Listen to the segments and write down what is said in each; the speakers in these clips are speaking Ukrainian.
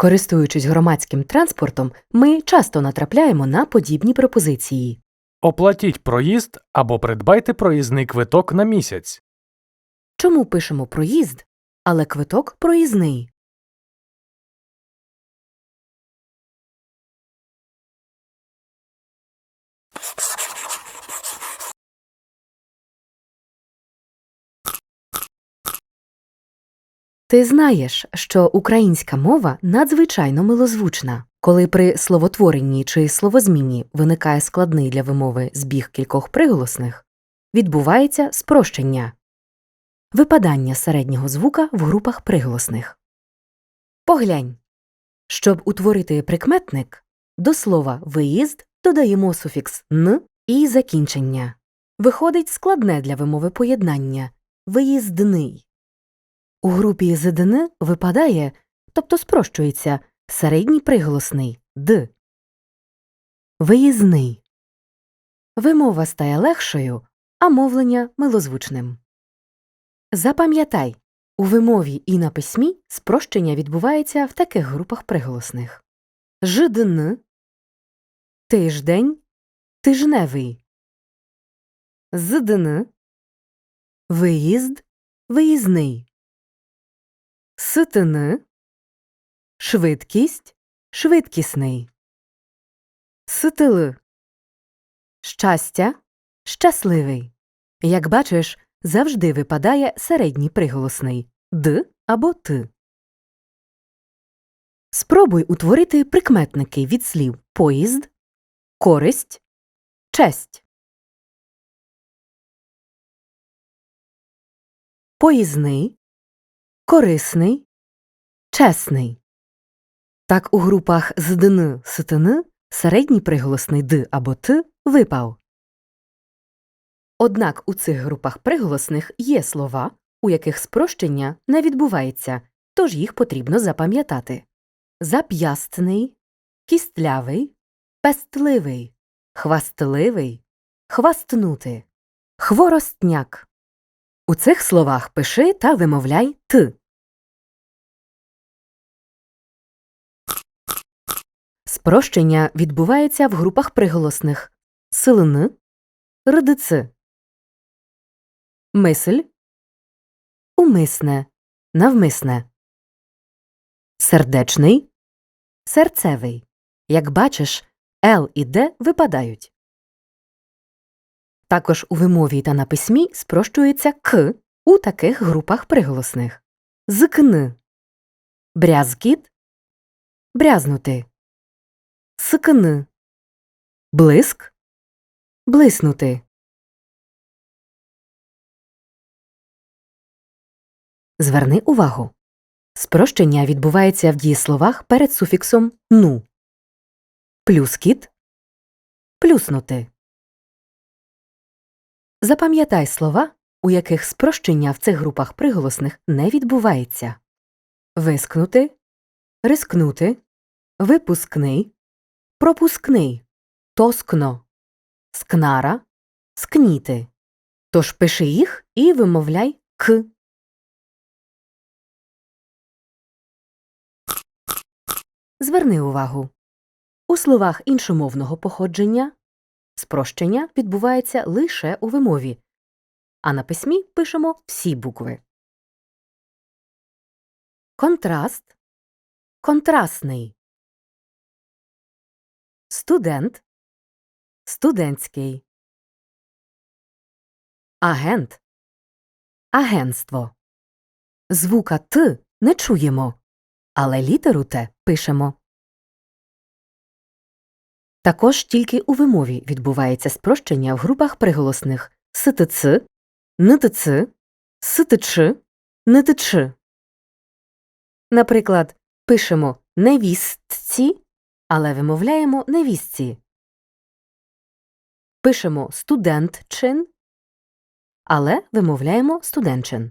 Користуючись громадським транспортом, ми часто натрапляємо на подібні пропозиції. Оплатіть проїзд або придбайте проїзний квиток на місяць. Чому пишемо проїзд, але квиток проїзний? Ти знаєш, що українська мова надзвичайно милозвучна. Коли при словотворенні чи словозміні виникає складний для вимови збіг кількох приголосних, відбувається спрощення випадання середнього звука в групах приголосних. Поглянь. Щоб утворити прикметник, до слова виїзд додаємо суфікс н і закінчення. Виходить складне для вимови поєднання виїздний. У групі ЗДН випадає, тобто спрощується, середній приголосний д. Виїзний. Вимова стає легшою, а мовлення милозвучним. Запам'ятай, у вимові і на письмі спрощення відбувається в таких групах приголосних. Ждн, тиждень, тижневий, здн, виїзд, виїзний, ситн, швидкість, швидкісний, ситили, щастя, щасливий. Як бачиш, завжди випадає середній приголосний д або т. Спробуй утворити прикметники від слів поїзд, користь, честь. Поїзний, корисний, чесний. Так у групах з дн ситн середній приголосний д або т випав. Однак у цих групах приголосних є слова, у яких спрощення не відбувається, тож їх потрібно запам'ятати. Зап'ястний, кістлявий, пестливий, хвастливий, хвастнути, хворостняк. У цих словах пиши та вимовляй т. Спрощення відбувається в групах приголосних силн, рдц, мисль, умисне, навмисне, сердечний, серцевий. Як бачиш, Л і Д випадають. Також у вимові та на письмі спрощується К у таких групах приголосних зкн, брязкіт, брязнути, скн, блиск, блиснути. Зверни увагу. Спрощення відбувається в дієсловах перед суфіксом ну. Плюскіт плюснути. Запам'ятай слова, у яких спрощення в цих групах приголосних не відбувається. Вискнути, рискнути, випускний, пропускний, тоскно, скнара, скніти. Тож пиши їх і вимовляй к. Зверни увагу. У словах іншомовного походження спрощення відбувається лише у вимові, а на письмі пишемо всі букви. Контраст контрастний. Студент студентський. Агент агентство. Звука Т не чуємо, але літеру Т пишемо. Також тільки у вимові відбувається спрощення в групах приголосних СТЦ, НТЦ, СТЧ, НТЧ. Наприклад, пишемо невістці, але вимовляємо невістці. Пишемо студентчин, але вимовляємо студентчин.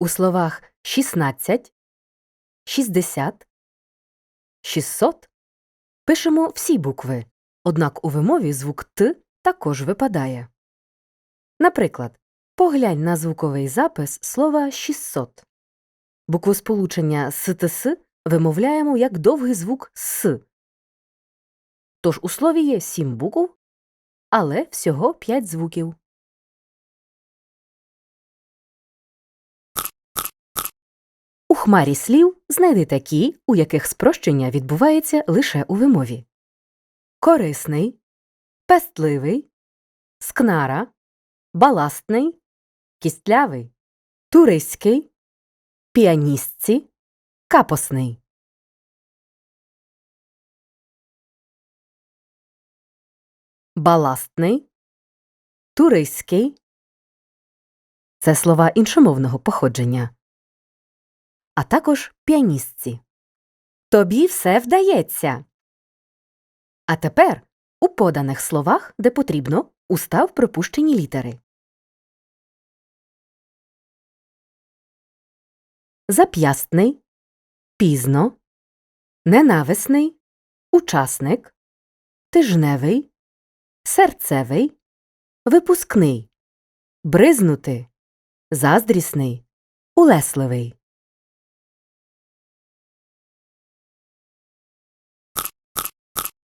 У словах 16, 60, 600 пишемо всі букви, однак у вимові звук Т також випадає. Наприклад, поглянь на звуковий запис слова 600. Буквосполучення СТС вимовляємо як довгий звук С. Тож у слові є сім букв, але всього п'ять звуків. Хмарі слів знайди такі, у яких спрощення відбувається лише у вимові. Корисний, пестливий, скнара, баластний, кістлявий, туристський, піаністці, капосний. Баластний, туристський. Це слова іншомовного походження. А також піаністці. Тобі все вдається. А тепер у поданих словах, де потрібно, устав пропущені літери. Зап'ястний, пізно, ненависний, учасник, тижневий, серцевий, випускний, бризнути, заздрісний, улесливий.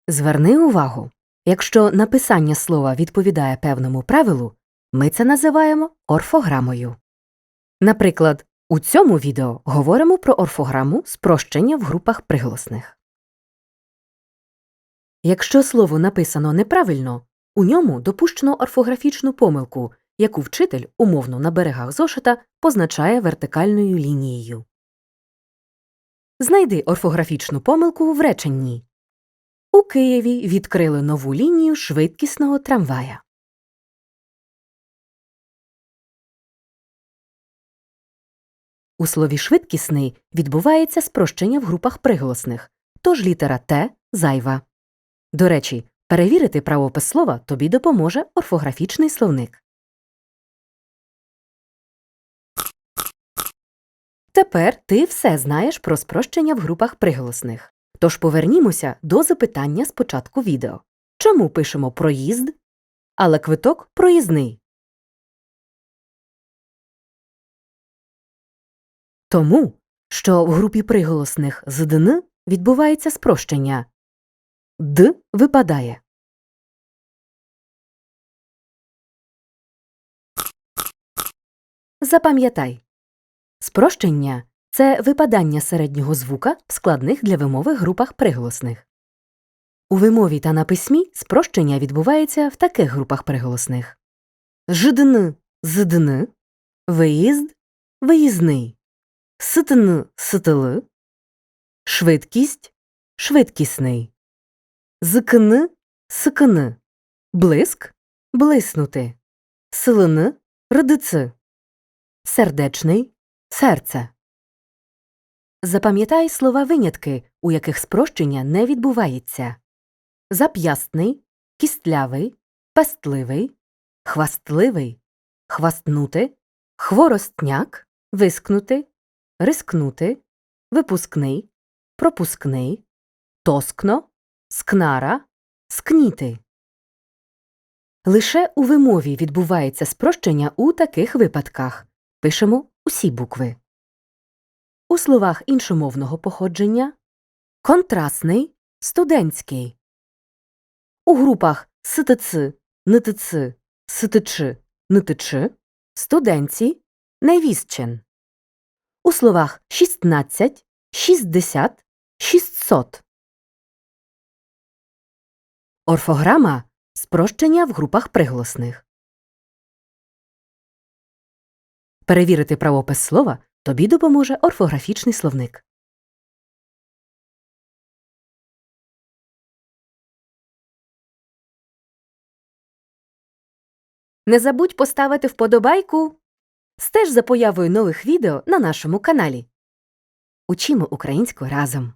Зверни увагу, якщо написання слова відповідає певному правилу, ми це називаємо орфограмою. Наприклад, у цьому відео говоримо про орфограму спрощення в групах приголосних. Якщо слово написано неправильно, у ньому допущено орфографічну помилку, яку вчитель умовно на берегах зошита позначає вертикальною лінією. Знайди орфографічну помилку в реченні. У Києві відкрили нову лінію швидкісного трамвая. У слові швидкісний відбувається спрощення в групах приголосних, тож літера Т зайва. До речі, перевірити правопис слова тобі допоможе орфографічний словник. Тепер ти все знаєш про спрощення в групах приголосних. Тож повернімося до запитання з початку відео. Чому пишемо проїзд, але квиток проїзний? Тому, що в групі приголосних з «дн» відбувається спрощення Д випадає. Запам'ятай. Спрощення це випадання середнього звука в складних для вимови групах приголосних. У вимові та на письмі спрощення відбувається в таких групах приголосних. Ждн здн, виїзд виїзний, ситн ситл, швидкість швидкісний, зкн скн, блиск блиснути, силн рдц, сердечний серце. Запам'ятай слова винятки, у яких спрощення не відбувається зап'ястний, кістлявий, пестливий, хвастливий, хвастнути, хворостняк, вискнути, рискнути, випускний, пропускний, тоскно, скнара, скніти. Лише у вимові відбувається спрощення у таких випадках. Пишемо усі букви. У словах іншомовного походження контрастний, студентський. У групах СТЦ, НТЦ, СТЧ, НТЧ студентці, невістчен. У словах 16, 60, 600. Орфограма спрощення в групах приголосних. Перевірити правопис слова тобі допоможе орфографічний словник. Не забудь поставити вподобайку. Стеж за появою нових відео на нашому каналі. Учімо українську разом.